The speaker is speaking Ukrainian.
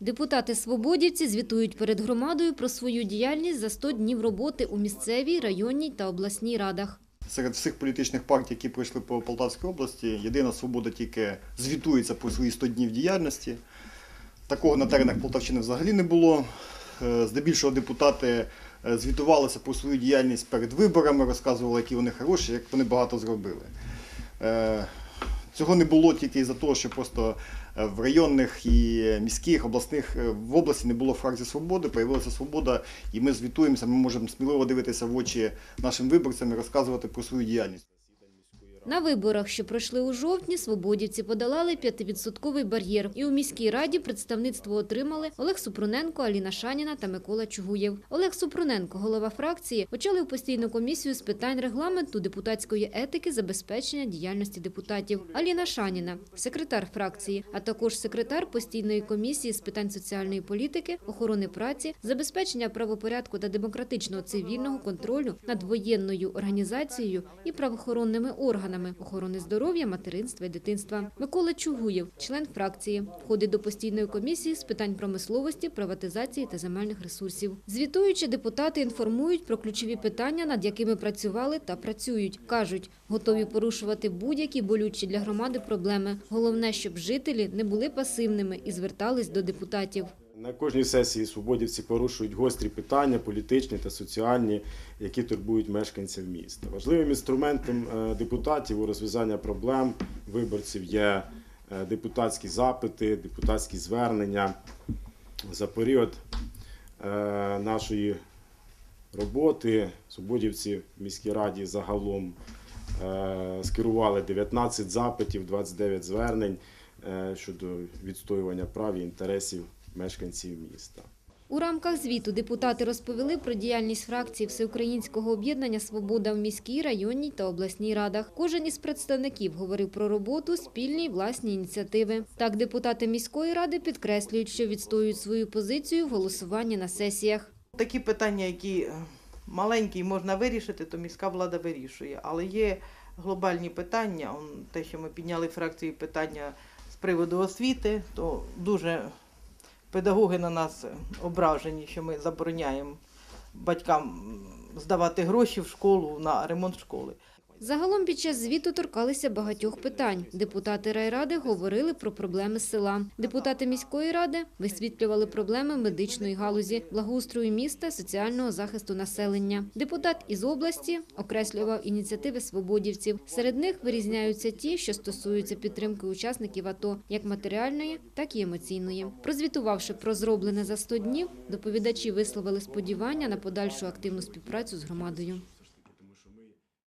Депутати свободівці звітують перед громадою про свою діяльність за 100 днів роботи у місцевій, районній та обласній радах. Серед всіх політичних партій, які пройшли по Полтавській області, єдина свобода тільки звітується про свої 100 днів діяльності. Такого на теренах Полтавщини взагалі не було. Е, Здебільшого депутати е, звітувалися про свою діяльність перед виборами, розказували, які вони хороші, як вони багато зробили. Цього не було тільки із-за того, що просто е, в районних і міських, обласних е, в області не було фракції свободи, появилася свобода, і ми звітуємося, ми можемо сміливо дивитися в очі нашим виборцям і розказувати про свою діяльність. На виборах, що пройшли у жовтні, свободівці подолали 5-відсотковий бар'єр. І у міській раді представництво отримали Олег Супруненко, Аліна Шаніна та Микола Чугуєв. Олег Супруненко, голова фракції, очолив постійну комісію з питань регламенту, депутатської етики, забезпечення діяльності депутатів. Аліна Шаніна, секретар фракції, а також секретар постійної комісії з питань соціальної політики, охорони праці, забезпечення правопорядку та демократичного цивільного контролю над воєнною організацією і правоохоронними органами охорони здоров'я, материнства і дитинства. Микола Чугуєв, член фракції, входить до постійної комісії з питань промисловості, приватизації та земельних ресурсів. Звітуючи, депутати інформують про ключові питання, над якими працювали та працюють. кажуть, готові порушувати будь-які болючі для громади проблеми. Головне, щоб жителі не були пасивними і звертались до депутатів. На кожній сесії свободівці порушують гострі питання, політичні та соціальні, які турбують мешканців міста. Важливим інструментом е, депутатів у розв'язання проблем виборців є е, депутатські запити, депутатські звернення. За період е, нашої роботи свободівці в міській раді загалом скерували 19 запитів, 29 звернень щодо відстоювання прав і інтересів мешканців міста. У рамках звіту депутати розповіли про діяльність фракції Всеукраїнського об'єднання «Свобода» в міській, районній та обласній радах. Кожен із представників говорив про роботу, спільні власні ініціативи. Так, депутати міської ради підкреслюють, що відстоюють свою позицію в голосуванні на сесіях. Такі питання, які е, маленькі можна вирішити, то міська влада вирішує. Але є глобальні питання, те, що ми підняли фракції питання з приводу освіти, то дуже педагоги на нас ображені, що ми забороняємо батькам здавати гроші в школу на ремонт школи. Загалом під час звіту торкалися багатьох питань. Депутати райради говорили про проблеми села. Депутати міської ради висвітлювали проблеми медичної галузі, благоустрою міста, соціального захисту населення. Депутат із області окреслював ініціативи свободівців. Серед них вирізняються ті, що стосуються підтримки учасників АТО, як матеріальної, так і емоційної. Прозвітувавши про зроблене за 100 днів, доповідачі висловили сподівання на подальшу активну співпрацю з громадою.